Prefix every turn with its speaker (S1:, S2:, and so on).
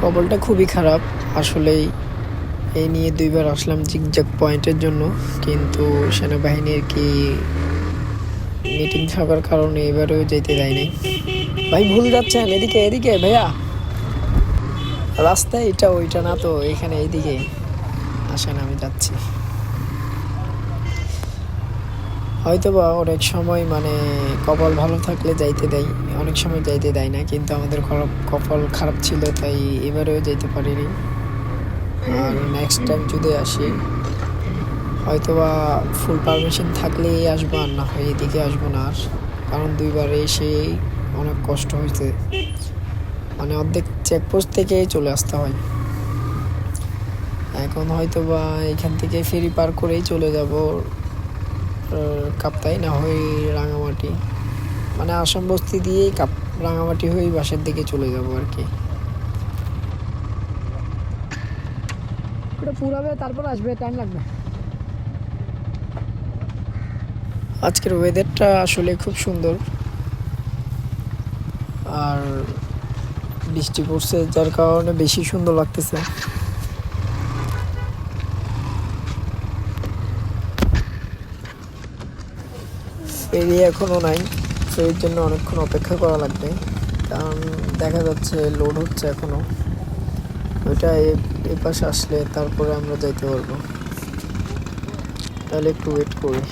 S1: কবলটা খুবই খারাপ। আসলেই এই নিয়ে দুইবার আসলাম জিগজাগ পয়েন্টের জন্য, কিন্তু সেনাবাহিনীর কি মিটিং থাকার কারণে এবারেও যেতে দেয় নাই। ভাই, ভুল যাচ্ছেন। এদিকে এদিকে, ভাইয়া। রাস্তায় এটা, ওইটা না তো, এখানে এইদিকে আসেন, আমি যাচ্ছি। হয়তো বা অনেক সময় মানে কপাল ভালো থাকলে যাইতে দেয়। অনেক সময় যাইতে দেয় না, কিন্তু আমাদের কপাল খারাপ ছিল, তাই এবারেও যেতে পারিনি। আর নেক্সট টাইম যদি আসি হয়তো বা ফুল পারমিশন থাকলেই আসব, আর না হয় এদিকে আসব না আর। কারণ দুইবার এসে অনেক কষ্ট হয়েছে মানে অর্ধেক চেকপোস্ট থেকে চলে আসতে হয়। এখন হয়তো বা এখান থেকে ফেরি পার করেই চলে যাব। কাপ্তাই না? হয় রাঙামাটি। মানে আসাম বস্তি দিয়েই কাপ রাঙামাটি হয়ে বাসার দিকে চলে যাব আর কি।
S2: ওটা পুরাবে, তারপর আসবে টাইম লাগবে।
S1: আজকের ওয়েদারটা আসলে খুব সুন্দর। আর বৃষ্টি পড়ছে, যার কারণে বেশি সুন্দর লাগতেছে। ফেরি এখনও নাই ফেরির জন্য অনেকক্ষণ অপেক্ষা করা লাগবে। কারণ দেখা যাচ্ছে লোড হচ্ছে এখনও ওইটা এ পাশে আসলে তারপরে আমরা যাইতে পারব। তাহলে একটু ওয়েট করি।